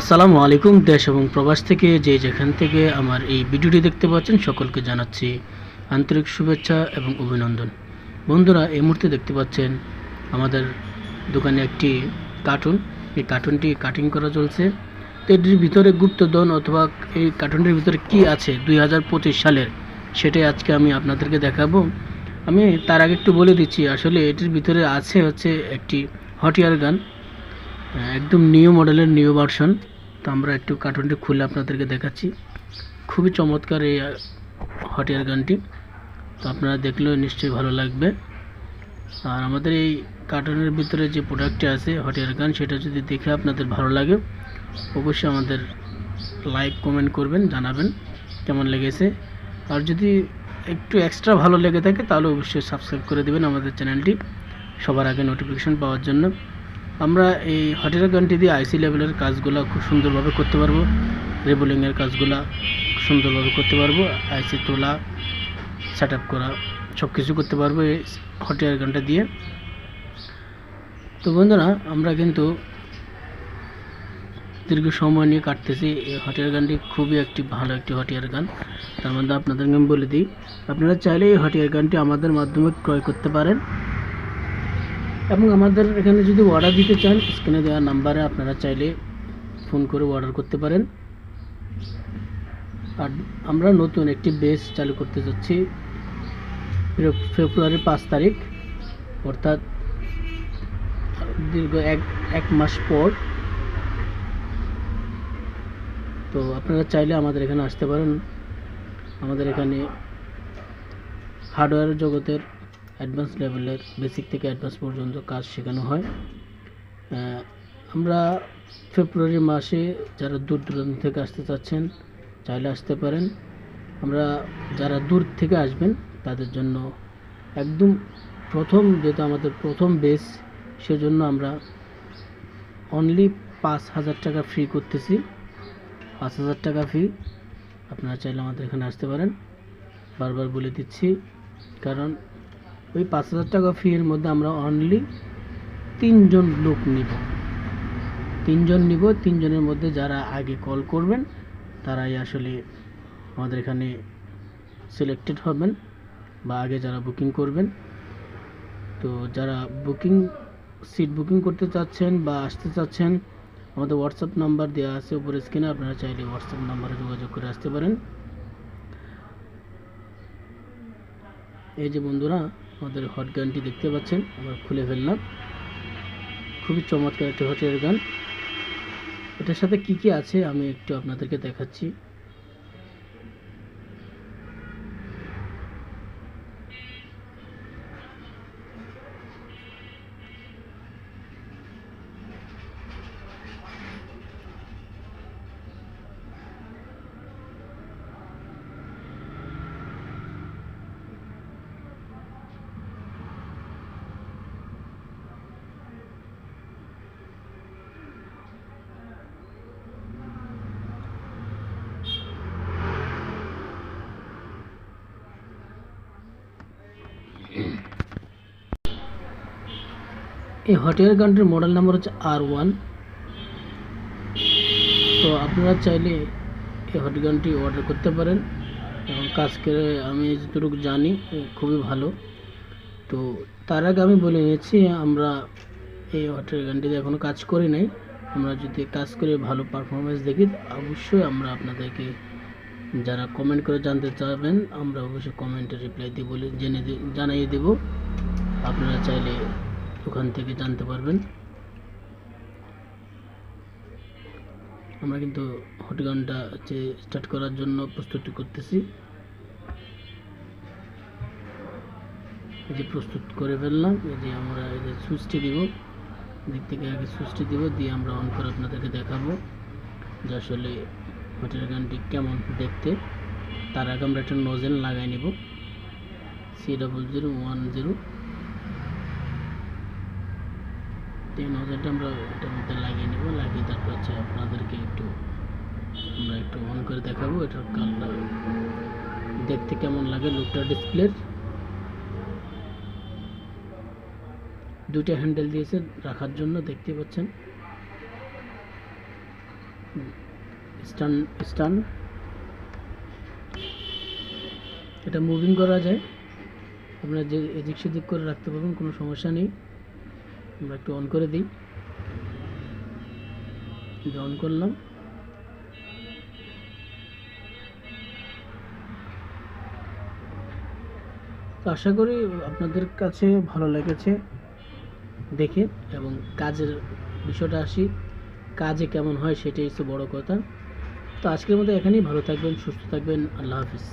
আসসালামু আলাইকুম, দেশ এবং প্রবাস থেকে যে যেখান থেকে আমার এই ভিডিওটি দেখতে পাচ্ছেন সকলকে জানাচ্ছি আন্তরিক শুভেচ্ছা এবং অভিনন্দন। বন্ধুরা, এই মুহূর্তে দেখতে পাচ্ছেন আমাদের দোকানে একটি কার্টুন। এই কার্টুনটি কাটিং করা চলছে। তো এটির ভিতরে গুপ্তধন অথবা এই কার্টুনটির ভিতরে কি আছে দুই হাজার পঁচিশ সালের, সেটাই আজকে আমি আপনাদেরকে দেখাবো। আমি তার আগে একটু বলে দিচ্ছি, আসলে এটির ভিতরে আছে হচ্ছে একটি হট এয়ার গান। একদম নিউ মডেলের নিউ ভার্সন তো আমরা একটু কার্টুনটি খুলে আপনাদেরকে দেখাচ্ছি। খুবই চমৎকার এই হট এয়ার গানটি। তো আপনারা দেখলেও নিশ্চয়ই ভালো লাগবে। আর আমাদের এই কার্টুনের ভিতরে যে প্রোডাক্টটি আছে হট এয়ার গান, সেটা যদি দেখে আপনাদের ভালো লাগে, অবশ্যই আমাদের লাইক কমেন্ট করবেন, জানাবেন কেমন লেগেছে। আর যদি একটু এক্সট্রা ভালো লেগে থাকে, তাহলে অবশ্যই সাবস্ক্রাইব করে দেবেন আমাদের চ্যানেলটি সবার আগে নোটিফিকেশান পাওয়ার জন্য। আমরা এই হটের গানটি দিয়ে আইসি লেভেলের কাজগুলো খুব সুন্দরভাবে করতে পারব। রেবলিংয়ের কাজগুলো সুন্দরভাবে করতে পারব। আইসি তোলা সেট করা সব কিছু করতে পারব এই হটিয়ার গানটা দিয়ে। তো বন্ধুরা, আমরা কিন্তু দীর্ঘ সময় নিয়ে কাটতেছি। এই হটিয়ার গানটি খুবই একটি ভালো একটি হটিয়ার গান। তার মধ্যে আপনাদেরকে আমি বলে দিই, আপনারা চাইলে এই হটিয়ার গানটি আমাদের মাধ্যমে ক্রয় করতে পারেন। এবং আমাদের এখানে যদি অর্ডার দিতে চান স্ক্রিনে দেওয়া নাম্বারে আপনারা চাইলে ফোন করে অর্ডার করতে পারেন। আর আমরা নতুন একটি বেস চালু করতে যাচ্ছি। ফেব্রুয়ারির পাঁচ তারিখ, অর্থাৎ দীর্ঘ এক এক মাস পর। তো আপনারা চাইলে আমাদের এখানে আসতে পারেন। আমাদের এখানে হার্ডওয়্যার জগতের অ্যাডভান্স লেভেলের বেসিক থেকে অ্যাডভান্স পর্যন্ত কাজ শেখানো হয়। আমরা ফেব্রুয়ারি মাসে যারা দূর দূরান্ত থেকে আসতে চাচ্ছেন, চাইলে আসতে পারেন। আমরা যারা দূর থেকে আসবেন, তাদের জন্য একদম প্রথম যেহেতু আমাদের প্রথম বেস সেজন্য আমরা অনলি পাঁচ হাজার টাকা ফ্রি করতেছি। পাঁচ হাজার টাকা ফি আপনারা চাইলে আমাদের এখানে আসতে পারেন। বারবার বলে দিচ্ছি, কারণ ওই পাঁচ হাজার টাকা ফি এর মধ্যে আমরা অনলি তিনজন লোক নিব। তিনজন নিব, তিনজনের মধ্যে যারা আগে কল করবেন, তারাই আসলে আমাদের এখানে সিলেক্টেড হবেন বা আগে যারা বুকিং করবেন। তো যারা বুকিং সিট বুকিং করতে চাচ্ছেন বা আসতে চাচ্ছেন, আমাদের হোয়াটসঅ্যাপ নাম্বার দেওয়া আছে উপরে স্ক্রিনে আপনারা চাইলে হোয়াটসঅ্যাপ নাম্বারে যোগাযোগ করে আসতে পারেন। এই যে বন্ধুরা আমাদের হট গানটি দেখতে পাচ্ছেন, আমরা খুলে ফেললাম। খুবই চমৎকার একটি হটের গান। এটার সাথে কি কি আছে আমি একটু আপনাদেরকে দেখাচ্ছি। এই হটের গানটির মডেল নাম্বার হচ্ছে আর ওয়ান তো আপনারা চাইলে এই হট গানটি অর্ডার করতে পারেন এবং কাজ করে আমি যতটুকু জানি খুবই ভালো। তো তার আগে আমি বলে নিয়েছি, আমরা এই হটের গানটিতে এখনও কাজ করি নাই। আমরা যদি কাজ করে ভালো পারফরমেন্স দেখি, অবশ্যই আমরা আপনাদেরকে যারা কমেন্ট করে জানতে চাবেন আমরা অবশ্যই কমেন্টে রিপ্লাই দিয়ে বলে জেনে জানিয়ে দেব। আপনারা চাইলে ওখান থেকে জানতে পারবেন। আমরা কিন্তু হট গানটা হচ্ছে স্টার্ট করার জন্য প্রস্তুতি করতেছি। এই যে প্রস্তুত করে ফেললাম, এই যে আমরা এই যে সুইচটি দিব, দিক থেকে আগে সুইচটি দিব, দিয়ে আমরা অন করে আপনাদেরকে দেখাবো যে আসলে হটের গানটি কেমন দেখতে। তার আগে আমরা একটা নজেল লাগাই নিব C double zero one zero এই নজলটা আমরা এটার মধ্যে লাগিয়ে নেব, লাগিয়ে তারপর হচ্ছে আপনাদেরকে একটু আমরা একটু অন করে দেখাবো এটার কালার। দেখতে কেমন লাগে লুকটা ডিসপ্লের দুইটা হ্যান্ডেল দিয়েছে রাখার জন্য, দেখতে পাচ্ছেন। স্টান স্টান এটা মুভিং করা যায়। আপনারা যে এদিক সেদিক করে রাখতে পারবেন, কোনো সমস্যা নেই। আমরা একটু অন করে দিই। অন করলাম। তো আশা করি আপনাদের কাছে ভালো লেগেছে দেখে এবং কাজের বিষয়টা আসি, কাজে কেমন হয় সেটাই হচ্ছে বড় কথা। তো আজকের মতো এখানেই ভালো থাকবেন, সুস্থ থাকবেন, আল্লাহ হাফিজ।